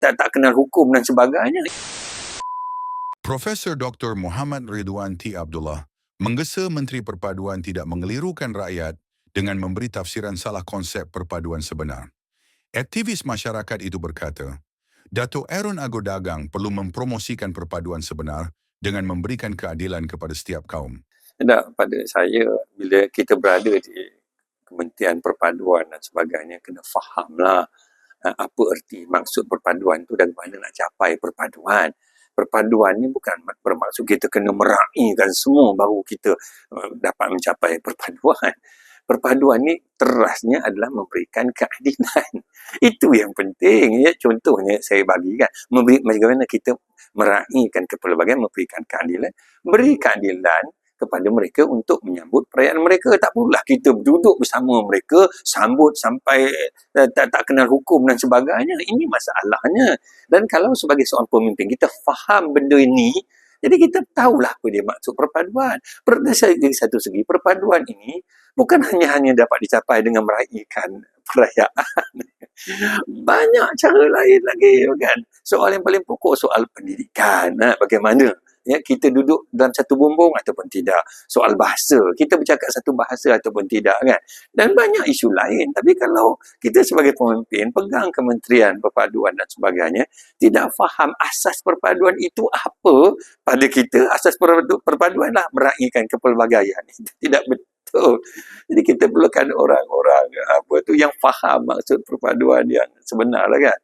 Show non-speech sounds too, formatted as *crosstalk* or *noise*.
tak tak kenal hukum dan sebagainya. Profesor Dr. Muhammad Ridwan T. Abdullah menggesa Menteri Perpaduan tidak mengelirukan rakyat dengan memberi tafsiran salah konsep perpaduan sebenar. Aktivis masyarakat itu berkata, Dato' Aaron Agodagang perlu mempromosikan perpaduan sebenar dengan memberikan keadilan kepada setiap kaum. Tak, pada saya, bila kita berada di Kementerian Perpaduan dan sebagainya, kena fahamlah apa erti maksud perpaduan tu dan mana nak capai perpaduan. Perpaduan ni bukan bermaksud kita kena meraihkan semua baru kita uh, dapat mencapai perpaduan. Perpaduan ni terasnya adalah memberikan keadilan. *laughs* Itu yang penting. Ya. Contohnya saya bagikan. Memberi, bagaimana kita meraihkan kepelbagaian, memberikan keadilan. Beri keadilan kepada mereka untuk menyambut perayaan mereka. Tak perlulah kita duduk bersama mereka, sambut sampai uh, tak, tak kenal hukum dan sebagainya. Ini masalahnya. Dan kalau sebagai seorang pemimpin, kita faham benda ini, jadi kita tahulah apa dia maksud perpaduan. Dari satu segi, perpaduan ini bukan hanya hanya dapat dicapai dengan meraihkan *laughs* perayaan. Banyak cara lain lagi kan. Soal yang paling pokok soal pendidikan. Ha, bagaimana ya kita duduk dalam satu bumbung ataupun tidak. Soal bahasa kita bercakap satu bahasa ataupun tidak kan? Dan banyak isu lain. Tapi kalau kita sebagai pemimpin pegang kementerian perpaduan dan sebagainya tidak faham asas perpaduan itu apa pada kita asas perpaduan lah meraihkan kepelbagaian itu. *laughs* Tidak betul. Jadi kita perlukan orang-orang apa tu yang faham maksud perpaduan yang sebenar lah kan